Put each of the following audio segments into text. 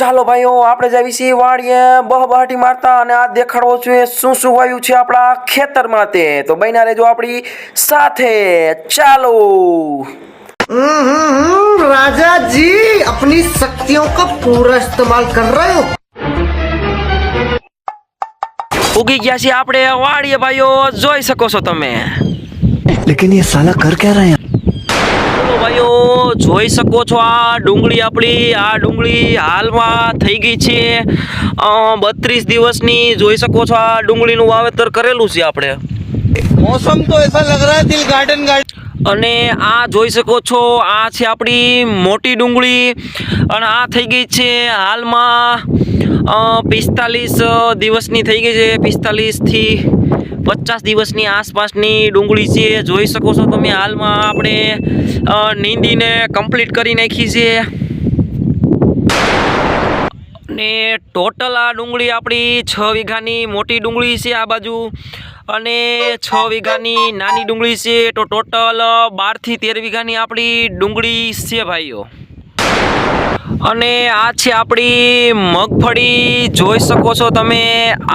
ચાલો ભાઈઓ આપણે જાવી છીએ વાડીએ બહબહાટી મારતા અને આ દેખાડવો છું એ શું શું વાયું છે આપણા ખેતરમાં તે તો બન્યા રહેજો આપણી સાથે ચાલો हम्म, राजा जी अपनी शक्तियों का पूरा इस्तेमाल कर रहे हो ઉગી ગયા છીએ આપણે વાડીએ ભાઈઓ જોઈ શકો છો તમે लेकिन ये साला कर क्या रहा ભાઈઓ જોઈ શકો છો આ ડુંગળી આપણી આ ડુંગળી હાલમાં થઈ ગઈ છે. બત્રીસ દિવસની જોઈ શકો છો આ ડુંગળીનું વાવેતર કરેલું છે આપણે. મોસમ તો દિલ ગાર્ડન અને આ જોઈ શકો છો આ છે આપણી મોટી ડુંગળી. અને આ થઈ ગઈ છે હાલમાં પિસ્તાલીસ દિવસની થઈ ગઈ છે પિસ્તાલીસથી પચાસ દિવસની આસપાસની ડુંગળી છે, જોઈ શકો છો તમે હાલમાં આપણે નીંદીને કમ્પ્લીટ કરી નાખી છે. અને ટોટલ આ ડુંગળી આપણી છ વીઘાની મોટી ડુંગળી છે આ બાજુ. અને છ વીઘાની નાની ડુંગળી છે, તો ટોટલ બારથી તેર વીઘાની આપણી ડુંગળી છે ભાઈઓ. અને આ છે આપણી મગફળી. જોઈ શકો છો તમે,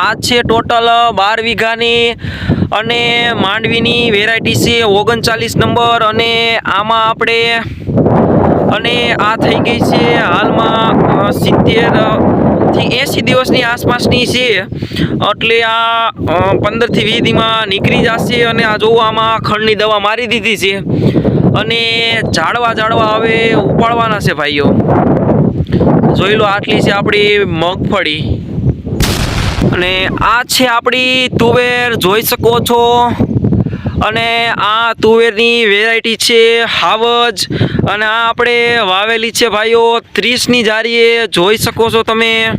આ છે ટોટલ બાર વીઘાની અને માંડવીની વેરાયટી છે ઓગણચાલીસ નંબર. અને આમાં આપણે, અને આ થઈ ગઈ છે હાલમાં સિત્તેર, થી એંસી દિવસની આસપાસની છે. એટલે આ પંદરથી વીસ દીમાં નીકળી જશે અને આ જોવો આમાં ખંડની દવા મારી દીધી છે. અને ઝાડવા ઝાડવા હવે ઉપાડવાના છે ભાઈઓ. જોઈ લો, આટલી છે આપણી મગફળી. અને આ છે આપણી તુવેર, જોઈ શકો છો. અને આ તુવેરની વેરાયટી છે હાવજ. અને આ આપણે વાવેલી છે ભાઈઓ ત્રીસની જારીએ, જોઈ શકો છો તમે.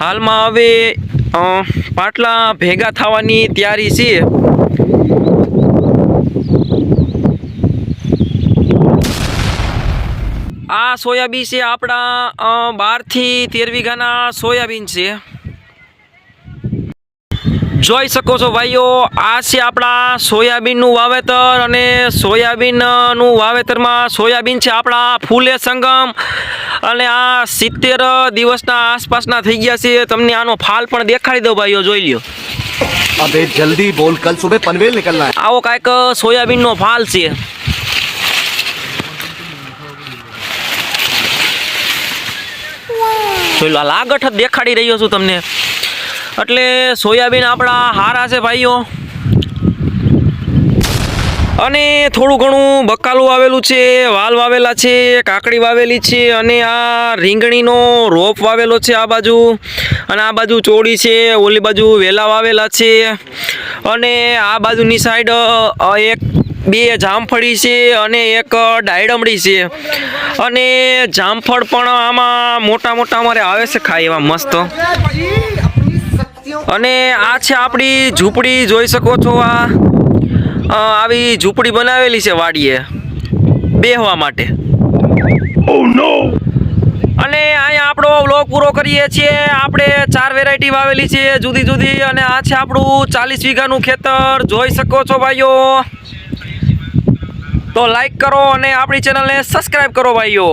હાલમાં હવે પાટલા ભેગા થવાની તૈયારી છે. આ સોયાબીન છે આપણા બારથી તેર વીઘાના સોયાબીન છે. જોઈ શકો છો ભાઈઓ આ છે આપણા સોયાબીનનું વાવેતર અને સોયાબીનનું વાવેતરમાં સોયાબીન છે આપણા ફૂલે સંગમ. અને આ સિત્તેર દિવસના આસપાસના થઈ ગયા છે. તમને આનો ફાલ પણ દેખાડી દો ભાઈઓ જોઈ લ્યો. અબે જલ્દી બોલ કલ સુબહ પનવેલ નીકળના આવો કાંઈક સોયાબીનનો ફાલ છે. જોઈ લો લાગઠ દેખાડી રહ્યો છું તમને. એટલે સોયાબીન આપણા હારા છે ભાઈઓ. અને થોડું ઘણું બકાલું વાવેલું છે, વાલ વાવેલા છે, કાકડી વાવેલી છે અને આ રીંગણીનો રોપ વાવેલો છે આ બાજુ. અને આ બાજુ ચોળી છે, ઓલી બાજુ વેલા વાવેલા છે. અને આ બાજુની સાઈડ એક, બે જામફળી છે અને એક ડાયડમડી છે. અને જામફળ પણ આમાં મોટા મોટા અમારે આવે છે ખાય એવા મસ્ત. અને આ છે આપણી ઝૂંપડી, જોઈ શકો છો આ. આવી ઝૂંપડી બનાવેલી છે વાડીએ બેહવા માટે. અને અહીંયા આપણો વ્લોગ પૂરો કરીએ છીએ. આપણે ચાર વેરાયટી વાવેલી છે જુદી જુદી. અને આ છે આપણું ચાલીસ વીઘાનું ખેતર. જોઈ શકો છો ભાઈઓ. તો લાઈક કરો અને આપણી ચેનલને સબસ્ક્રાઈબ કરો ભાઈઓ.